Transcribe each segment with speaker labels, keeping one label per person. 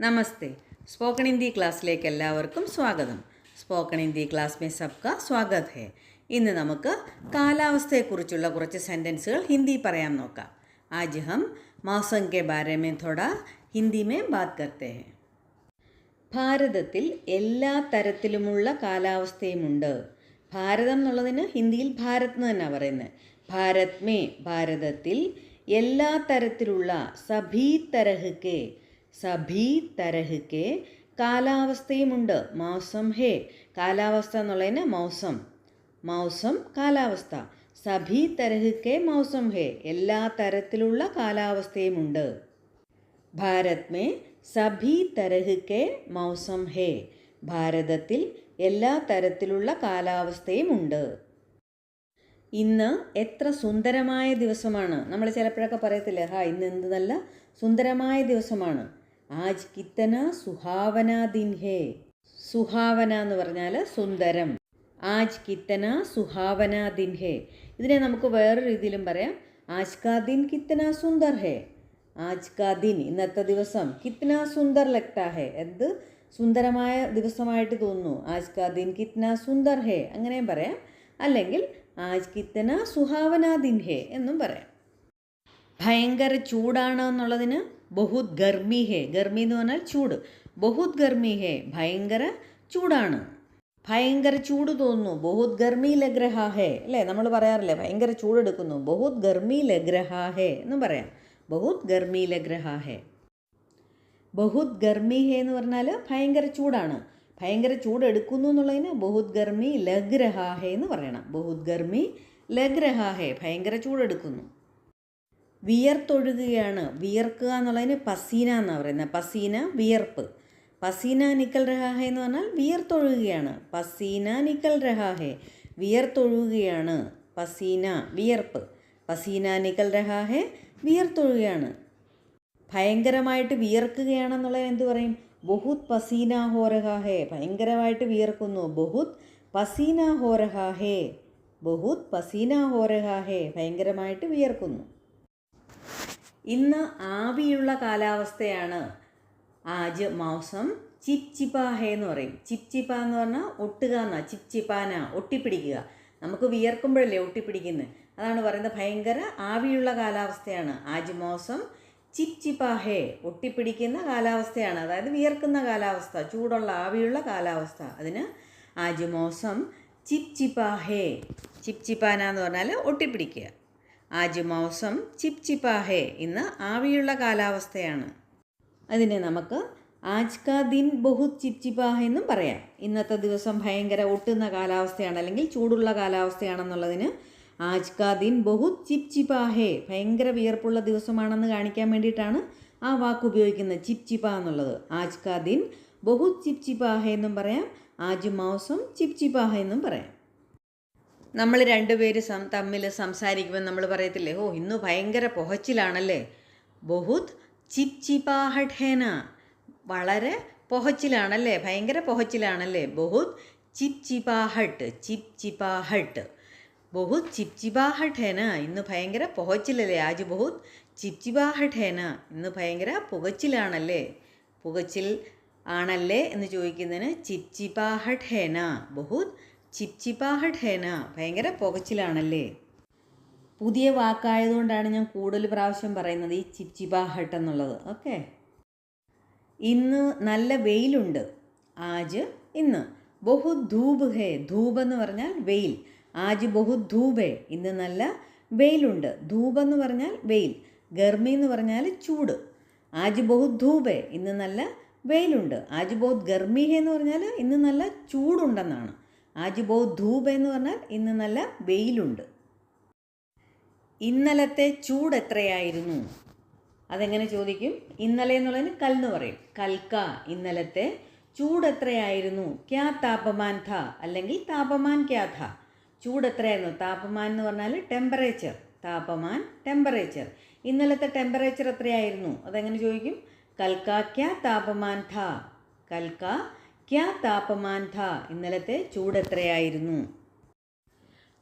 Speaker 1: നമസ്തേ. Spoken Hindi ക്ലാസ്സിലേക്ക് എല്ലാവർക്കും സ്വാഗതം. സ്പോക്കൺ ഹിന്ദി ക്ലാസ് മേ സബ്ക സ്വാഗത് ഹേ. ഇന്ന് നമുക്ക് കാലാവസ്ഥയെക്കുറിച്ചുള്ള കുറച്ച് സെന്റൻസുകൾ ഹിന്ദി പറയാൻ നോക്കാം. ആജ് ഹം മൗസം കെ ബാരെ മേ തോടാ ഹിന്ദി മേ ബാത് കർത്തെ ഹേ. ഭാരതത്തിൽ എല്ലാ തരത്തിലുമുള്ള കാലാവസ്ഥയുമുണ്ട്. ഭാരതം എന്നുള്ളതിന് ഹിന്ദിയിൽ ഭാരത് എന്ന് തന്നെ പറയുന്നത് ഭാരത് മേ ഭാരതത്തിൽ എല്ലാ തരത്തിലുള്ള സഭീ തരഹ്ക്കെ സഭീ തരഹ്ക്കെ കാലാവസ്ഥയുമുണ്ട്. മൗസം ഹേ. കാലാവസ്ഥ എന്നുള്ളതിന് മൗസം. മൗസം കാലാവസ്ഥ. സഭീ തരഹ്ക്കെ മൗസം ഹേ. എല്ലാ തരത്തിലുള്ള കാലാവസ്ഥയുമുണ്ട്. ഭാരത് മേ സഭി തരഹ് മൗസം ഹേ. ഭാരതത്തിൽ എല്ലാ തരത്തിലുള്ള കാലാവസ്ഥയുമുണ്ട്. ഇന്ന് എത്ര സുന്ദരമായ ദിവസമാണ്. നമ്മൾ ചിലപ്പോഴൊക്കെ പറയത്തില്ലേ ഹാ ഇന്ന് എന്ത് നല്ല സുന്ദരമായ ദിവസമാണ്. ആജ് കിത്തന സുഹാവന ദിൻ ഹേ. സുഹാവന എന്ന് പറഞ്ഞാൽ സുന്ദരം. ആജ് കിത്തന സുഹാവന ദിൻ ഹേ. ഇതിനെ നമുക്ക് വേറൊരു രീതിയിലും പറയാം. ആജ് കാ ദിൻ കിത്തന സുന്ദർ ഹേ. ആജ് കാ ദിൻ ഇന്നത്തെ ദിവസം കിത്തന സുന്ദർ ലഗ്താ ഹേ. എന്ത്? സുന്ദരമായ ദിവസമായിട്ട് തോന്നുന്നു. ആജ് കാ ദിൻ കിത്തന സുന്ദർ ഹേ. അങ്ങനെയും പറയാം. അല്ലെങ്കിൽ ആജ് കിത്തന സുഹാവന ദിൻ ഹേ എന്നും പറയാം. ഭയങ്കര ചൂടാണ് എന്നുള്ളതിന് ബഹുത് ഗർമി ഹേ. ഗർമി എന്ന് പറഞ്ഞാൽ ചൂട്. ബഹുത് ഗർമി ഹേ. ഭയങ്കര ചൂടാണ്. ഭയങ്കര ചൂട് തോന്നുന്നു. ബഹുത് ഗർമി ലഗ്രഹ ഹേ. അല്ലേ? നമ്മൾ പറയാറില്ലേ? ഭയങ്കര ചൂടെടുക്കുന്നു ബഹുത് ഗർമി ലഗ്രഹ ഹേ എന്നും പറയാം. ബഹുത് ഗർമി ലഗ്രഹ ഹേ. ബഹുത് ഗർമി ഹേ എന്ന് പറഞ്ഞാൽ ഭയങ്കര ചൂടാണ്. ഭയങ്കര ചൂടെടുക്കുന്നു എന്നുള്ളതിന് ബഹുത് ഗർമി ലഗ്രഹ ഹേ എന്ന് പറയണം. ബഹുത് ഗർമി ലഗ്രഹ ഹേ. ഭയങ്കര ചൂടെടുക്കുന്നു വിയർത്തൊഴുകുകയാണ്. വിയർക്കുക എന്നുള്ളതിന് പസീന എന്നാണ് പറയുന്നത്. പസീന വിയർപ്പ്. പസീന നിക്കൽ രഹാഹെ എന്ന് പറഞ്ഞാൽ വിയർത്തൊഴുകുകയാണ്. പസീന നിക്കൽ രഹാഹെ. വിയർത്തൊഴുകുകയാണ്. പസീന വിയർപ്പ്. പസീന നിക്കൽ രഹാഹെ വിയർത്തൊഴുകുകയാണ്. ഭയങ്കരമായിട്ട് വിയർക്കുകയാണെന്നുള്ളത് എന്ത് പറയും? ബഹുത് പസീന ഹോരഹാഹേ. ഭയങ്കരമായിട്ട് വിയർക്കുന്നു. ബഹുത് പസീന ഹോരഹാഹേ. ബഹുത് പസീന ഹോരഹാഹേ. ഭയങ്കരമായിട്ട് വിയർക്കുന്നു. ഇന്ന് ആവിയുള്ള കാലാവസ്ഥയാണ് ആജ് മൗസം ചിപ് എന്ന് പറയും. ചിപ് ചിപ്പ എന്ന് പറഞ്ഞാൽ ഒട്ടുക എന്നാ ചിപ് ചിപ്പാന ഒട്ടിപ്പിടിക്കുക. നമുക്ക് വിയർക്കുമ്പോഴല്ലേ ഒട്ടിപ്പിടിക്കുന്നത് അതാണ് പറയുന്നത് ഭയങ്കര ആവിയുള്ള കാലാവസ്ഥയാണ്. ആജ് മൗസം ചിപ് ചിപ്പാഹേ ഒട്ടിപ്പിടിക്കുന്ന കാലാവസ്ഥയാണ്. അതായത് വിയർക്കുന്ന കാലാവസ്ഥ ചൂടുള്ള ആവിയുള്ള കാലാവസ്ഥ. അതിന് ആജ് മോസം ചിപ് ചിപ്പാന എന്ന് പറഞ്ഞാൽ ഒട്ടിപ്പിടിക്കുക. ആജ് മൗസം ചിപ് ചിപ്പാഹേ ഇന്ന് ആവിയുള്ള കാലാവസ്ഥയാണ്. അതിനെ നമുക്ക് ആജ് കാ ദിൻ ബഹുത് ചിപ് ചിപ്പാഹ എന്നും പറയാം. ഇന്നത്തെ ദിവസം ഭയങ്കര ഒട്ടുന്ന കാലാവസ്ഥയാണ് അല്ലെങ്കിൽ ചൂടുള്ള കാലാവസ്ഥയാണെന്നുള്ളതിന് ആജ് കാ ദിൻ ബഹുത് ചിപ് ചിപ്പാഹേ ഭയങ്കര വിയർപ്പുള്ള ദിവസമാണെന്ന് കാണിക്കാൻ വേണ്ടിയിട്ടാണ് ആ വാക്ക് ഉപയോഗിക്കുന്നത് ചിപ് ചിപ്പ എന്നുള്ളത്. ആജ് കാ ദിൻ ബഹുത് ചിപ് ചിപ്പാഹേ എന്നും പറയാം ആജ് മൗസം ചിപ് ചിപ്പാഹ എന്നും പറയാം. നമ്മൾ രണ്ടുപേര് സം തമ്മിൽ സംസാരിക്കുമ്പോൾ നമ്മൾ പറയത്തില്ലേ ഓ ഇന്ന് ഭയങ്കര പുഹച്ചിലാണല്ലേ? ബഹുത് ചിപ് ചിപ്പാഹട്ട് ഹേന വളരെ പുഹച്ചിലാണല്ലേ? ഭയങ്കര പുഹച്ചിലാണല്ലേ? ബഹുത് ചിപ് ചിപാഹട്ട് ചിപ് ചിപാഹട്ട് ബഹുത് ചിപ് ചിപ്പാഹട്ട് ഹേന ഇന്ന് ഭയങ്കര പുഹച്ചിലല്ലേ? ആജ് ബഹുത് ചിപ് ചിപ്പാഹട്ട് ഹേന ഇന്ന് ഭയങ്കര പുകച്ചിലാണല്ലേ? പുകച്ചിൽ ആണല്ലേ എന്ന് ചോദിക്കുന്നതിന് ചിപ് ചിപ്പാഹട്ട് ഹേന ബഹുത് ചിപ് ചിപ്പാഹട്ട് ഹേന ഭയങ്കര പുകച്ചിലാണല്ലേ? പുതിയ വാക്കായതുകൊണ്ടാണ് ഞാൻ കൂടുതൽ പ്രാവശ്യം പറയുന്നത് ഈ ചിപ്ചിപ്പാഹട്ട് എന്നുള്ളത്. ഓക്കെ? ഇന്ന് നല്ല വെയിലുണ്ട്. ആജ് ഇന്ന്. ബഹു ധൂപ് ഹേ. ധൂപ് എന്ന് പറഞ്ഞാൽ വെയിൽ. ആജ് ബഹു ധൂപേ ഇന്ന് നല്ല വെയിലുണ്ട്. ധൂപ് എന്ന് പറഞ്ഞാൽ വെയിൽ. ഗർമി എന്ന് പറഞ്ഞാൽ ചൂട്. ആജ് ബഹു ധൂപേ ഇന്ന് നല്ല വെയിലുണ്ട്. ആജ് ബഹു ഗർമി ഹേ എന്ന് പറഞ്ഞാൽ ഇന്ന് നല്ല ചൂടുണ്ടെന്നാണ്. ആജ് ബഹുത് ധൂബ് എന്ന് പറഞ്ഞാൽ ഇന്ന് നല്ല വെയിലുണ്ട്. ഇന്നലത്തെ ചൂട് എത്രയായിരുന്നു? അതെങ്ങനെ ചോദിക്കും? ഇന്നലെ എന്നുള്ളതിന് കൽ എന്ന് പറയും. കൽക്ക ഇന്നലത്തെ ചൂട് എത്രയായിരുന്നു? ക്യാ താപമാൻ ഥ അല്ലെങ്കിൽ താപമാൻ ക്യാ ഥ. ചൂട് എത്രയായിരുന്നു? താപമാൻ എന്ന് പറഞ്ഞാൽ ടെമ്പറേച്ചർ. താപമാൻ ടെമ്പറേച്ചർ. ഇന്നലത്തെ ടെമ്പറേച്ചർ എത്രയായിരുന്നു? അതെങ്ങനെ ചോദിക്കും? കൽക്ക ക്യാ താപമാൻ ഥ. കൽക്ക ക്യാ താപമാൻ ഥ ഇന്നലത്തെ ചൂട് എത്രയായിരുന്നു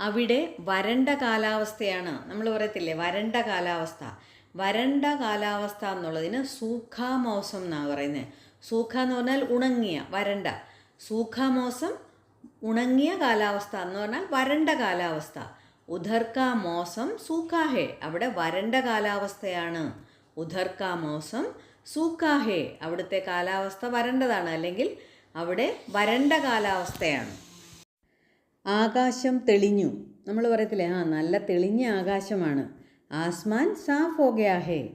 Speaker 1: അവിടെ വരണ്ട കാലാവസ്ഥയാണ്. നമ്മൾ പറയത്തില്ലേ വരണ്ട കാലാവസ്ഥ. വരണ്ട കാലാവസ്ഥ എന്നുള്ളതിന് സൂഖാമോസം എന്നാണ് പറയുന്നത് സൂഖ എന്ന് പറഞ്ഞാൽ ഉണങ്ങിയ വരണ്ട. സൂഖാമോസം ഉണങ്ങിയ കാലാവസ്ഥ എന്ന് പറഞ്ഞാൽ വരണ്ട കാലാവസ്ഥ. ഉധർക്ക മോസം സൂക്കാഹേ അവിടെ വരണ്ട കാലാവസ്ഥയാണ്. ഉധർക്ക മോസം സൂക്കാഹേ അവിടുത്തെ കാലാവസ്ഥ വരണ്ടതാണ്. അല്ലെങ്കിൽ അവിടെ വരണ്ട കാലാവസ്ഥയാണ്. ആകാശം തെളിഞ്ഞു. നമ്മൾ പറയത്തില്ലേ ആ നല്ല തെളിഞ്ഞ ആകാശമാണ്. ആസ്മാൻ സാഫ് ഹോ ഹേ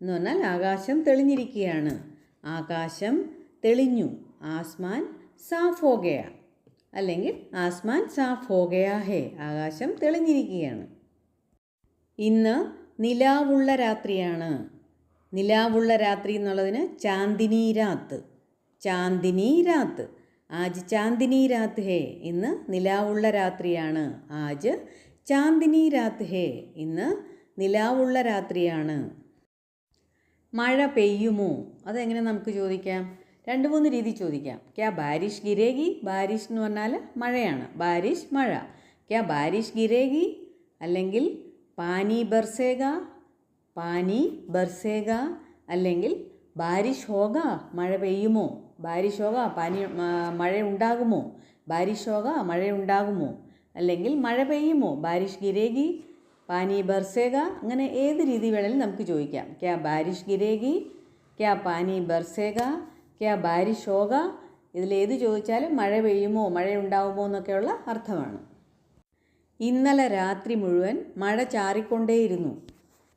Speaker 1: എന്ന് പറഞ്ഞാൽ ആകാശം തെളിഞ്ഞിരിക്കുകയാണ്. ആകാശം തെളിഞ്ഞു. ആസ്മാൻ സാഫ് ഹോ അല്ലെങ്കിൽ ആസ്മാൻ സാഫ് ഹോ ഹേ ആകാശം തെളിഞ്ഞിരിക്കുകയാണ്. ഇന്ന് നിലാവുള്ള രാത്രിയാണ്. നിലാവുള്ള രാത്രി എന്നുള്ളതിന് ചാന്ദിനി രാത്ത്. ചാന്ദിനി രാത്ത് ആജ് ചാന്ദിനി രാത്ത് ഹേ ഇന്ന് നിലാവുള്ള രാത്രിയാണ്. ആജ് ചാന്ദിനി രാത്ത് ഹേ ഇന്ന് നിലാവുള്ള രാത്രിയാണ്. മഴ പെയ്യുമോ? അതെങ്ങനെ നമുക്ക് ചോദിക്കാം? രണ്ട് മൂന്ന് രീതി ചോദിക്കാം. ക്യാ ബാരിഷ് ഗിരേഗി? ബാരിഷ് എന്ന് പറഞ്ഞാൽ മഴയാണ്. ബാരിഷ് മഴ. ക്യാ ബാരിഷ് ഗിരേഗി? അല്ലെങ്കിൽ പാനി ബർസേഗ? പാനി ബർസേഗ? അല്ലെങ്കിൽ ബാരിഷ് ഹോഗ? മഴ പെയ്യുമോ? ബാരിഷ് പനി മഴ ഉണ്ടാകുമോ? ഹോഗ മഴ ഉണ്ടാകുമോ? അല്ലെങ്കിൽ മഴ പെയ്യുമോ? ബാരിഷ് ഗിരേഗി പാനി ബർസേക അങ്ങനെ ഏത് രീതി വേണേലും നമുക്ക് ചോദിക്കാം. ക്യാ ബാരിഷ് ഗിരേഗി ക്യാ പാനി ബർസേക ക്യാ ബാരിഷ് ഹോഗ ഇതിലേത് ചോദിച്ചാലും മഴ പെയ്യുമോ മഴ ഉണ്ടാകുമോ എന്നൊക്കെയുള്ള അർത്ഥമാണ്. ഇന്നലെ രാത്രി മുഴുവൻ മഴ ചാറിക്കൊണ്ടേയിരുന്നു.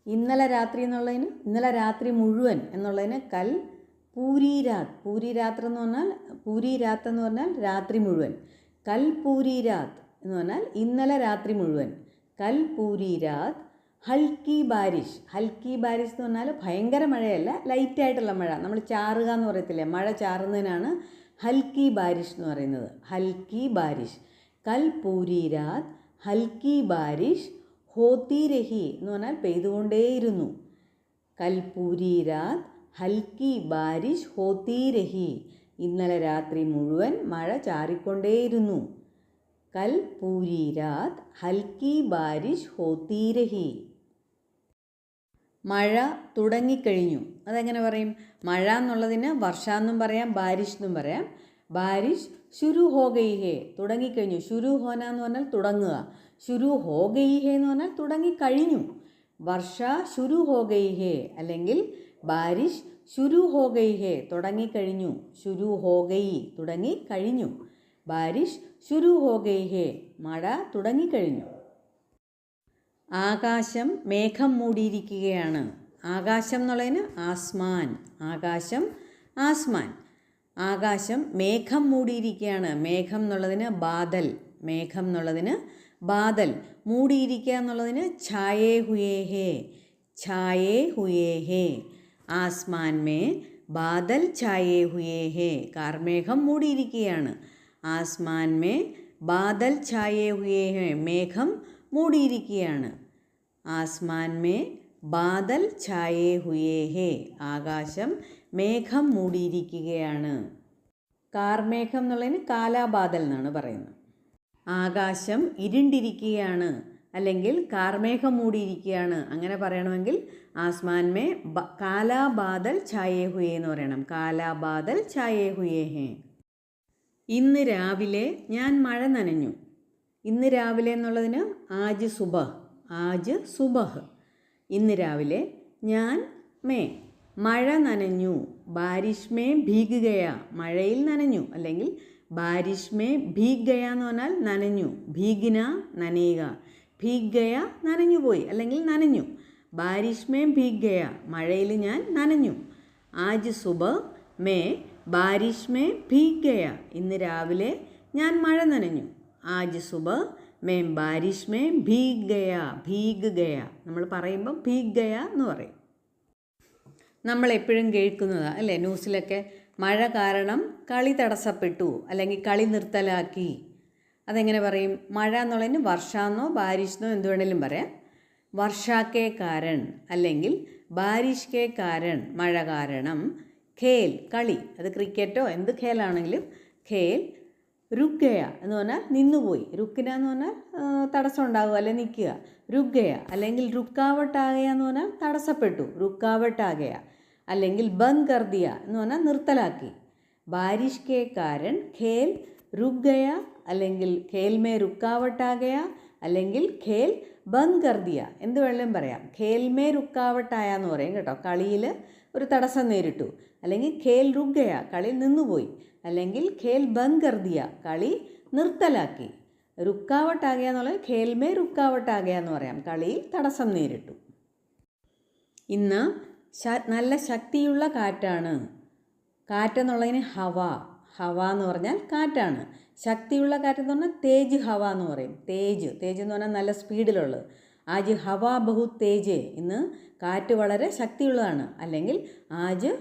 Speaker 1: ഇന്നലെ രാത്രി എന്നുള്ളതിന് ഇന്നലെ രാത്രി മുഴുവൻ എന്നുള്ളതിന് കൽ പൂരി രാത് പൂരി രാത്ര എന്ന് പറഞ്ഞാൽ പൂരി രാത് എന്ന് പറഞ്ഞാൽ രാത്രി മുഴുവൻ. കൽ പൂരി രാത് എന്ന് പറഞ്ഞാൽ ഇന്നലെ രാത്രി മുഴുവൻ. കൽ പൂരി രാത് ഹൽക്കി ബാരിഷ്. ഹൽക്കി ബാരിഷ് എന്ന് പറഞ്ഞാൽ ഭയങ്കര മഴയല്ല ലൈറ്റായിട്ടുള്ള മഴ. നമ്മൾ ചാറുക എന്ന് പറയത്തില്ലേ മഴ ചാറുന്നതിനാണ് ഹൽക്കി ബാരിഷ് എന്ന് പറയുന്നത്. ഹൽക്കി ബാരിഷ്. കൽ പൂരി രാത് ഹൽക്കി ബാരിഷ് ഹോത്തി രഹി എന്ന് പറഞ്ഞാൽ പെയ്തുകൊണ്ടേയിരുന്നു. കൽ പൂരി രാത് ഹൽക്കി ബാരിഷ് ഹോത്തി രഹി. ഇന്നലെ രാത്രി മുഴുവൻ മഴ ചാറിക്കൊണ്ടേയിരുന്നു. കൽ പൂരി രാത് ഹൽക്കി ബാരിഷ് ഹോത്തി രഹി. മഴ തുടങ്ങിക്കഴിഞ്ഞു. അതെങ്ങനെ പറയും? മഴ എന്നുള്ളതിന് വർഷ എന്നും പറയാം ബാരിഷ് എന്നും പറയാം. ബാരിഷ് ശുരു ഹോ ഗൈ ഹേ തുടങ്ങിക്കഴിഞ്ഞു. ശുരു ഹോന എന്ന് പറഞ്ഞാൽ തുടങ്ങുക. ശുരു ഹോ ഹേ എന്ന് പറഞ്ഞാൽ തുടങ്ങിക്കഴിഞ്ഞു. വർഷ ശുരു ഹോ ഗൈ ഹേ അല്ലെങ്കിൽ ബാരിഷ് ശുരു ഹോ ഗൈ ഹേ തുടങ്ങിക്കഴിഞ്ഞു ശുരു ഹോ ഗൈ തുടങ്ങിക്കഴിഞ്ഞു ബാരിഷ് ശുരു ഹോ ഗൈ ഹേ മഴ തുടങ്ങിക്കഴിഞ്ഞു ആകാശം മേഘം മൂടിയിരിക്കുകയാണ്. ആകാശം എന്നുള്ളതിന് ആസ്മാൻ. ആകാശം ആസ്മാൻ. ആകാശം മേഘം മൂടിയിരിക്കുകയാണ്. മേഘം എന്നുള്ളതിന് ബാദൽ. മേഘം എന്നുള്ളതിന് ബാദൽ. മൂടിയിരിക്കുക എന്നുള്ളതിന് ഛായേ ഹുയേ ഹേ. ഛായേ ഹുയേ ഹേ. ആസ്മാൻ മേ ബാദൽ ഛായേ ഹുയേ ഹേ കാർമേഘം മൂടിയിരിക്കുകയാണ് ആസ്മാൻ മേ ബാദൽ ഛായേ ഹുയേ ഹേ മേഘം മൂടിയിരിക്കുകയാണ് ആസ്മാൻ മേ ബാദൽ ഛായേ ഹുയേ ഹേ ആകാശം മേഘം മൂടിയിരിക്കുകയാണ്. കാർമേഘം എന്നുള്ളതിന് കാലാബാദൽ എന്നാണ് പറയുന്നത്. ആകാശം ഇരുണ്ടിരിക്കുകയാണ്. അല്ലെങ്കിൽ കാർമേഘം മൂടിയിരിക്കുകയാണ്. അങ്ങനെ പറയണമെങ്കിൽ ആസ്മാൻമേ കാലാബാദൽ ഛായേ ഹുയേ എന്ന് പറയണം. കാലാബാദൽ ഛായേ ഹുയേ ഹേ ഇന്ന് രാവിലെ ഞാൻ മഴ നനഞ്ഞു. ഇന്ന് രാവിലെ എന്നുള്ളതിന് ആജ് സുബഹ് ആജ് സുബഹ്. ഇന്ന് രാവിലെ ഞാൻ മേ മഴ നനഞ്ഞു. ബാരിഷ്മേ മേ ഭീഗ് ഗയ മഴയിൽ നനഞ്ഞു. അല്ലെങ്കിൽ ബാരിഷ്മേ മേ ഭീഗ് ഗയ എന്ന് പറഞ്ഞാൽ നനഞ്ഞു. ഭീഗിന നനയുക. ഭീഗ് ഗയ നനഞ്ഞു പോയി. അല്ലെങ്കിൽ നനഞ്ഞു. ബാരിഷ്മേം ഭീഗയ. ഭീഗ് ഗയ മഴയിൽ ഞാൻ നനഞ്ഞു. ആജ് സുബ മേ ബാരിഷ്മേ ഭീഗയ. ഭീഗ് ഗയ ഇന്ന് രാവിലെ ഞാൻ മഴ നനഞ്ഞു. ആജ് സുബ മേ ബാരിഷ്മേ ഭീഗയ. ഭീഗ് ഗയ നമ്മൾ പറയുമ്പം ഭീഗയ ഗയ എന്ന് പറയും. നമ്മൾ എപ്പോഴും കേൾക്കുന്നതാണ് അല്ലേ? ന്യൂസിലൊക്കെ മഴ കാരണം കളി തടസ്സപ്പെട്ടു. അല്ലെങ്കിൽ കളി നിർത്തലാക്കി. അതെങ്ങനെ പറയും? മഴ എന്നുള്ളതിന് വർഷാന്നോ ബാരിഷെന്നോ എന്ത് വേണേലും പറയാം. വർഷാക്കേ കാരൺ അല്ലെങ്കിൽ ബാരിഷ് കെ കാരൺ മഴ കാരണം ഖേൽ കളി. അത് ക്രിക്കറ്റോ എന്ത് ഖേലാണെങ്കിലും ഖേൽ രുഗയ എന്ന് പറഞ്ഞാൽ നിന്നുപോയി. രുക്കിന എന്ന് പറഞ്ഞാൽ തടസ്സം ഉണ്ടാകുക അല്ലെ നിൽക്കുക. രുഗയ അല്ലെങ്കിൽ രുക്കാവട്ടാകയ എന്ന് പറഞ്ഞാൽ തടസ്സപ്പെട്ടു. രുക്കാവട്ടാകയ അല്ലെങ്കിൽ ബന്ദ് കർദിയ എന്ന് പറഞ്ഞാൽ നിർത്തലാക്കി. ബാരിഷ് കെ കാരൻ ഖേൽ രുക് ഗയ അല്ലെങ്കിൽ ഖേൽമേ റുക്കാവട്ടാകയ അല്ലെങ്കിൽ ഖേൽ ബന്ദ് കർദിയ. എന്ത് വേണമെങ്കിലും പറയാം. ഖേൽമേ റുക്കാവട്ടായ എന്ന് പറയും കേട്ടോ. കളിയിൽ ഒരു തടസ്സം നേരിട്ടു. അല്ലെങ്കിൽ ഖേൽ റുഗയ ഗയ കളി നിന്നുപോയി. അല്ലെങ്കിൽ ഖേൽ ബന്ദ് കർദിയ കളി നിർത്തലാക്കി. രുക്കാവട്ടാകയ എന്നുള്ളത് ഖേൽമേ രുക്കാവട്ടാകയ എന്ന് പറയാം. കളിയിൽ തടസ്സം നേരിട്ടു. ഇന്ന് നല്ല ശക്തിയുള്ള കാറ്റാണ്. കാറ്റെന്നുള്ളതിന് ഹവ. ഹവ എന്ന് പറഞ്ഞാൽ കാറ്റാണ്. ശക്തിയുള്ള കാറ്റ് എന്ന് പറഞ്ഞാൽ തേജ് ഹവ എന്ന് പറയും. തേജ്. തേജ് എന്ന് പറഞ്ഞാൽ നല്ല സ്പീഡിലുള്ളത്. ആജ് ഹവ ബഹു തേജ് ഇന്ന് കാറ്റ് വളരെ ശക്തിയുള്ളതാണ്. അല്ലെങ്കിൽ ആജ്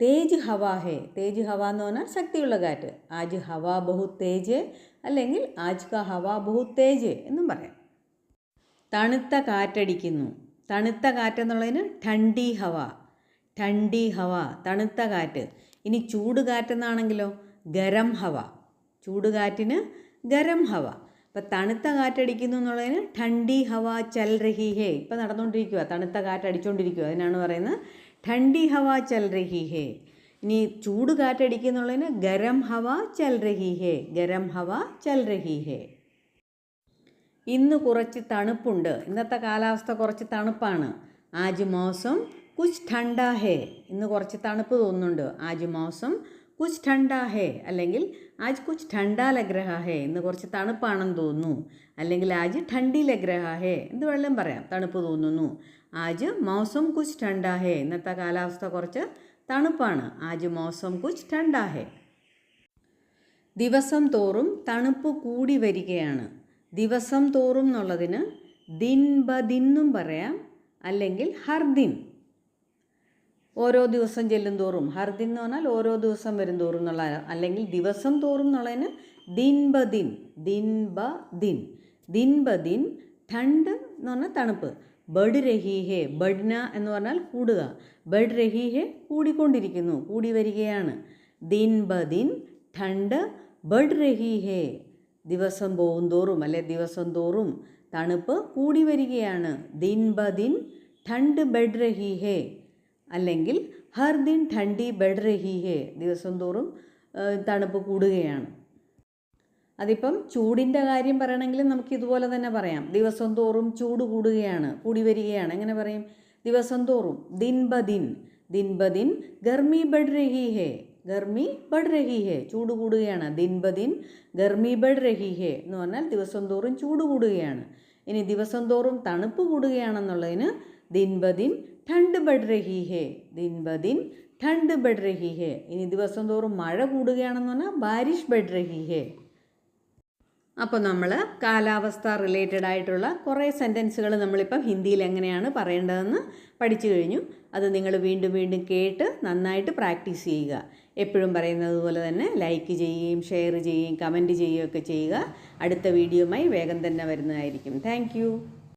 Speaker 1: തേജ് ഹവാഹേ തേജ് ഹവ എന്ന് പറഞ്ഞാൽ ശക്തിയുള്ള കാറ്റ്. ആജ് ഹവ ബഹു തേജ് അല്ലെങ്കിൽ ആജ് ക ഹവ ബഹു തേജ് എന്നും പറയാം. തണുത്ത കാറ്റടിക്കുന്നു. തണുത്ത കാറ്റെന്നുള്ളതിന് ഠണ്ടി ഹവ. ഠണ്ടി ഹവ. തണുത്ത കാറ്റ്. ഇനി ചൂട് കാറ്റെന്നാണെങ്കിലോ ഗരം ഹവ. ചൂടുകാറ്റിന് ഗരം ഹവ. ഇപ്പം തണുത്ത കാറ്റടിക്കുന്നു എന്നുള്ളതിന് ഠണ്ടി ഹവ ചൽ റഹി ഹേ. ഇപ്പം നടന്നുകൊണ്ടിരിക്കുക തണുത്ത കാറ്റടിച്ചുകൊണ്ടിരിക്കുക അതിനാണ് പറയുന്നത് ഠണ്ടി ഹവ ചൽ റഹി ഹേ. ഇനി ചൂട് കാറ്റടിക്കുന്നുള്ളതിന് ഗരം ഹവ ചൽ റഹി ഹേ. ഗരം ഹവ ചൽ റഹി ഹേ. ഇന്ന് കുറച്ച് തണുപ്പുണ്ട്. ഇന്നത്തെ കാലാവസ്ഥ കുറച്ച് തണുപ്പാണ്. ആജ് മോസം കുച്ച് ഠണ്ട ഹേ. ഇന്ന് കുറച്ച് തണുപ്പ് തോന്നുന്നുണ്ട്. ആജ് മോസം കുച്ച് ഠണ്ടാ ഹേ അല്ലെങ്കിൽ ആജ് കുച്ച് ഠണ്ടാ ലഗ്രഹ ഹേ ഇന്ന് കുറച്ച് തണുപ്പാണെന്ന് തോന്നുന്നു. അല്ലെങ്കിൽ ആജ് ഠണ്ടി ലഗ്രഹ ഹേ എന്ത് വെള്ളം പറയാം. തണുപ്പ് തോന്നുന്നു. ആജ് മൗസം കുച്ച് ഠണ്ടാ ഹേ ഇന്നത്തെ കാലാവസ്ഥ കുറച്ച് തണുപ്പാണ്. ആജ് മൗസം കുച്ച് ഠണ്ടാ ഹേ. ദിവസം തോറും തണുപ്പ് കൂടി വരികയാണ്. ദിവസം തോറും എന്നുള്ളതിന് ദിൻ ബ ദിന്നും പറയാം. അല്ലെങ്കിൽ ഹർദിൻ ഓരോ ദിവസം ചെല്ലും തോറും ഹർദിൻ എന്ന് പറഞ്ഞാൽ ഓരോ ദിവസം വരും തോറും എന്നുള്ള അല്ലെങ്കിൽ ദിവസം തോറും എന്നുള്ളതിന് ദിൻ ബ ദിൻ ദിൻ ബ ദിൻ ദിൻ ബ ദിൻ ഠണ്ട് എന്ന് പറഞ്ഞാൽ തണുപ്പ്. ബഡ് രഹി ഹേ ബഡ്ന എന്ന് പറഞ്ഞാൽ കൂടുക. ബഡ് രഹി ഹേ കൂടിക്കൊണ്ടിരിക്കുന്നു കൂടി വരികയാണ്. ദിൻ ബ ദിൻ ഠണ്ട് ബഡ് രഹി ഹേ ദിവസം പോകും തോറും അല്ലെ ദിവസം തോറും തണുപ്പ് കൂടി വരികയാണ്. ദിൻ ബ ദിൻ ഠണ്ട് ബഡ് രഹി ഹേ അല്ലെങ്കിൽ ഹർ ദിൻ ഠണ്ടി ബെഡ് റഹി ഹേ ദിവസം തോറും തണുപ്പ് കൂടുകയാണ്. അതിപ്പം ചൂടിന്റെ കാര്യം പറയണമെങ്കിൽ നമുക്ക് ഇതുപോലെ തന്നെ പറയാം. ദിവസം തോറും ചൂട് കൂടുകയാണ് കൂടി വരികയാണ്. എങ്ങനെ പറയും? ദിവസം തോറും ദിൻ ബ ദിൻ. ദിൻ ബ ദിൻ ഗർമി ബഡ് രഹി ഹേ. ഗർമി ബഡ് രഹി ഹേ. ചൂട് കൂടുകയാണ്. ദിൻ ബ ദിൻ ഗർമി ബഡ് രഹി ഹേ എന്ന് പറഞ്ഞാൽ ദിവസം തോറും ചൂട് കൂടുകയാണ്. ഇനി ദിവസം തോറും തണുപ്പ് കൂടുകയാണെന്നുള്ളതിന് ദിൻ ബദിൻ ഠണ്ട് ബഡ്രഹി ഹേ ദിൻ ബദിൻ ഠണ്ട് ബഡ്രഹി ഹേ ഇനി ദിവസം തോറും മഴ കൂടുകയാണെന്ന് പറഞ്ഞാൽ ബാരിഷ് ബഡ്രഹി ഹേ അപ്പോൾ നമ്മൾ കാലാവസ്ഥ റിലേറ്റഡ് ആയിട്ടുള്ള കുറേ സെന്റൻസുകൾ നമ്മളിപ്പം ഹിന്ദിയിൽ എങ്ങനെയാണ് പറയേണ്ടതെന്ന് പഠിച്ചു കഴിഞ്ഞു. അത് നിങ്ങൾ വീണ്ടും വീണ്ടും കേട്ട് നന്നായിട്ട് പ്രാക്ടീസ് ചെയ്യുക. എപ്പോഴും പറയുന്നത് പോലെ തന്നെ ലൈക്ക് ചെയ്യുകയും ഷെയർ ചെയ്യുകയും കമന്റ് ചെയ്യുകയൊക്കെ ചെയ്യുക. അടുത്ത വീഡിയോയുമായി വേഗം തന്നെ വരുന്നതായിരിക്കും. താങ്ക്